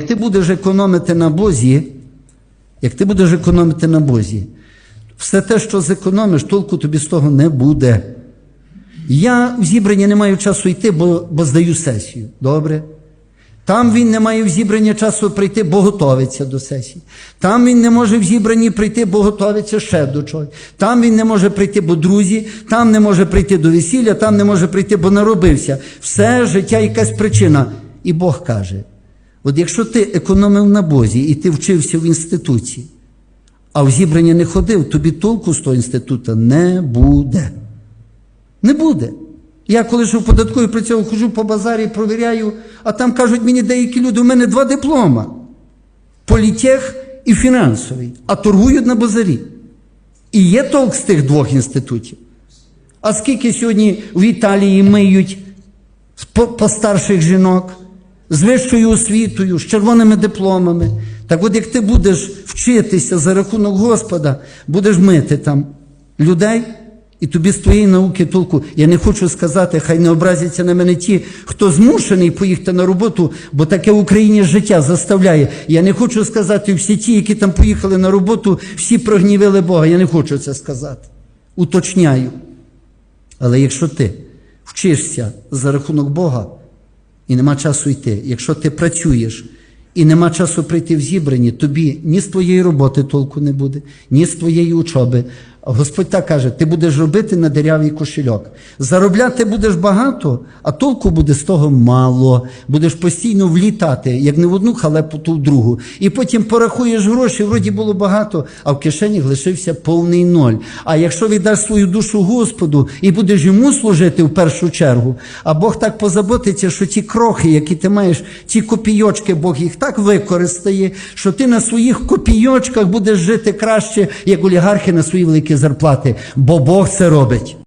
Як ти будеш економити на Бозі, як ти будеш економити на Бозі, все те, що зекономиш, толку тобі з того не буде. Я в зібрання не маю часу йти, бо, бо здаю сесію. Добре? Там він не має в зібрання часу прийти, бо готовиться до сесії. Там він не може в зібранні прийти, бо готовиться ще до чогось. Там він не може прийти, бо друзі, там не може прийти до весілля, там не може прийти, бо наробився. Все життя якась причина. І Бог каже: от якщо ти економив на Бозі і ти вчився в інституції, а в зібрання не ходив, тобі толку з того інституту не буде. Не буде. Я коли ж у податковій працював, хожу по базарі, провіряю, а там кажуть мені деякі люди, у мене два диплома: політех і фінансовий, а торгують на базарі. І є толк з тих двох інститутів. А скільки сьогодні в Італії миють по- постарших жінок з вищою освітою, з червоними дипломами. Так от як ти будеш вчитися за рахунок Господа, будеш мити там людей, і тобі з твоєї науки толку. Я не хочу сказати, хай не образяться на мене ті, хто змушений поїхати на роботу, бо таке в Україні життя заставляє. Я не хочу сказати, всі ті, які там поїхали на роботу, всі прогнівили Бога. Я не хочу це сказати. Уточняю. Але якщо ти вчишся за рахунок Бога і нема часу йти, якщо ти працюєш і нема часу прийти в зібрані, тобі ні з твоєї роботи толку не буде, ні з твоєї учоби. Господь так каже: ти будеш робити на деревій кошельок. Заробляти будеш багато, а толку буде з того мало. Будеш постійно влітати, як не в одну халепу, то в другу. І потім порахуєш гроші, вроді було багато, а в кишені лишився повний ноль. А якщо віддаш свою душу Господу і будеш йому служити в першу чергу, а Бог так позаботиться, що ті крохи, які ти маєш, ті копійочки, Бог їх так використає, що ти на своїх копійочках будеш жити краще, як олігархи на свої великі зарплати, бо Бог це робить.